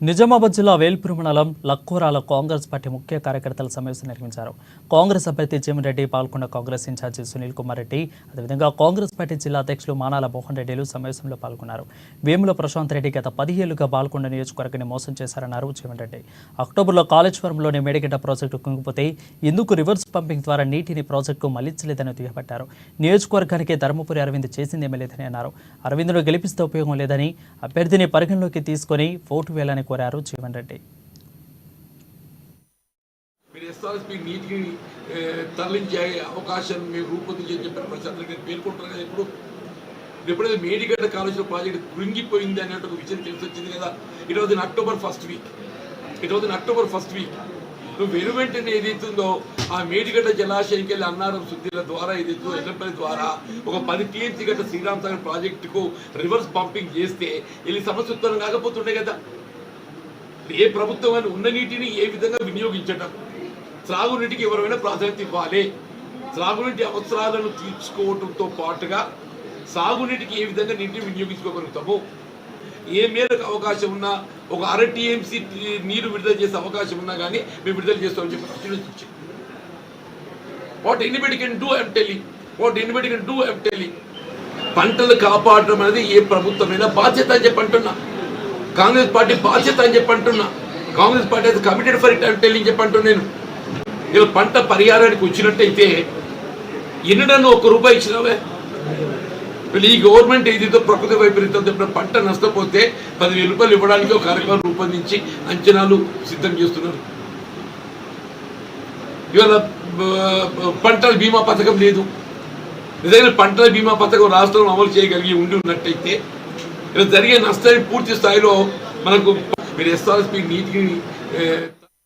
నిజామాబాద్ జిల్లా వేల్పూర్ మండలం లక్కూరాల కాంగ్రెస్ పార్టీ ముఖ్య కార్యకర్తల సమావేశం నిర్వహించారు. కాంగ్రెస్ అభ్యర్థి రెడ్డి పాల్గొన్న కాంగ్రెస్ ఇన్ఛార్జి సునీల్ కుమార్ రెడ్డి అదేవిధంగా కాంగ్రెస్ పార్టీ జిల్లా అధ్యక్షులు మానాల మోహన్ రెడ్డిలు సమావేశంలో పాల్గొన్నారు. వేముల ప్రశాంత్ రెడ్డి గత పదిహేళ్ళుగా పాల్గొండ నియోజకవర్గాన్ని మోసం చేశారన్నారు రెడ్డి అక్టోబర్లో కాళేశ్వరంలోని మేడిగడ్డ ప్రాజెక్టు కుంగిపోతే ఎందుకు రివర్స్ పంపింగ్ ద్వారా నీటిని ప్రాజెక్టుకు మళ్ళించలేదని దుయ్యబట్టారు. నియోజకవర్గానికి ధర్మపురి అరవింద్ చేసిందేమీ లేదని అన్నారు. అరవింద్ను గెలిపిస్తే ఉపయోగం లేదని అభ్యర్థిని పరిగణలోకి తీసుకొని ఓటు వేయాలని కోరారు జీవన్ రెడ్డి. మీరు ఎస్ఆర్ఎస్పీ నీటికి తరలించే అవకాశం మీరు రూపొందించి చెప్పిన ప్రజలందరికీ పేర్కొంటారు కదా ఇప్పుడు. ఎప్పుడైతే మేడిగడ్డ కాలేజీలో ప్రాజెక్ట్ కృంగిపోయింది అన్నట్టు ఒక విషయం తెలిసి వచ్చింది కదా. It was in October first week. It was in October first week. నువ్వు వెను వెంటనే ఏదైతుందో ఆ మేడిగడ్డ జలాశయంకి వెళ్ళి అన్నారం శుద్ధిల ద్వారా ఏదైతుందో ఎల్లంపల్లి ద్వారా ఒక పది టీఎంసీ గట్ట శ్రీరామ్ సాగర్ ప్రాజెక్టుకు రివర్స్ పంపింగ్ చేస్తే వెళ్ళి సమస్య ఉత్పన్నం కాకపోతుండే కదా. ఏ ప్రభుత్వం అని ఉన్న నీటిని ఏ విధంగా వినియోగించటం? త్రాగునీటికి ఎవరైనా ప్రాధాన్యత ఇవ్వాలి. త్రాగునీటి అవసరాలను తీర్చుకోవడంతో పాటుగా సాగునీటికి ఏ విధంగా నీటిని వినియోగించుకోగలుగుతాము? ఏ మేరకు అవకాశం ఉన్నా ఒక అర టీఎంసీ నీరు విడుదల చేసే అవకాశం ఉన్నా కానీ మేము విడుదల చేస్తామని చెప్పి ప్రచురించాం what anybody can do I'm telling what anybody can do I'm telling పంటలు కాపాడడం అనేది ఏ ప్రభుత్వమైనా బాధ్యత అని చెప్పి అంటున్నా. కాంగ్రెస్ పార్టీ బాధ్యత అని చెప్పి అంటున్నా. కాంగ్రెస్ పార్టీ అయితే కమిటెడ్ ఫర్ ఇట్ అని టెల్లింగ్ చెప్పి అంటున్నా నేను. ఇలా పంట పరిహారానికి వచ్చినట్టయితే ఎన్నడన్నా ఒక రూపాయి ఇచ్చినావే. వీళ్ళు ఈ గవర్నమెంట్ ఏదైతే ప్రకృతి వైపరీత్యం చెప్పిన పంట నష్టపోతే పదివేల రూపాయలు ఇవ్వడానికి ఒక కార్యక్రమం రూపొందించి అంచనాలు సిద్ధం చేస్తున్నారు. ఇవాళ పంటల బీమా పథకం లేదు. నిజంగా పంటల బీమా పథకం రాష్ట్రంలో అమలు చేయగలిగి ఉండి ఉన్నట్టయితే జరిగే నష్టాన్ని పూర్తి స్థాయిలో మనకు మీరు ఎస్ఆర్ఎస్పీ నీటికి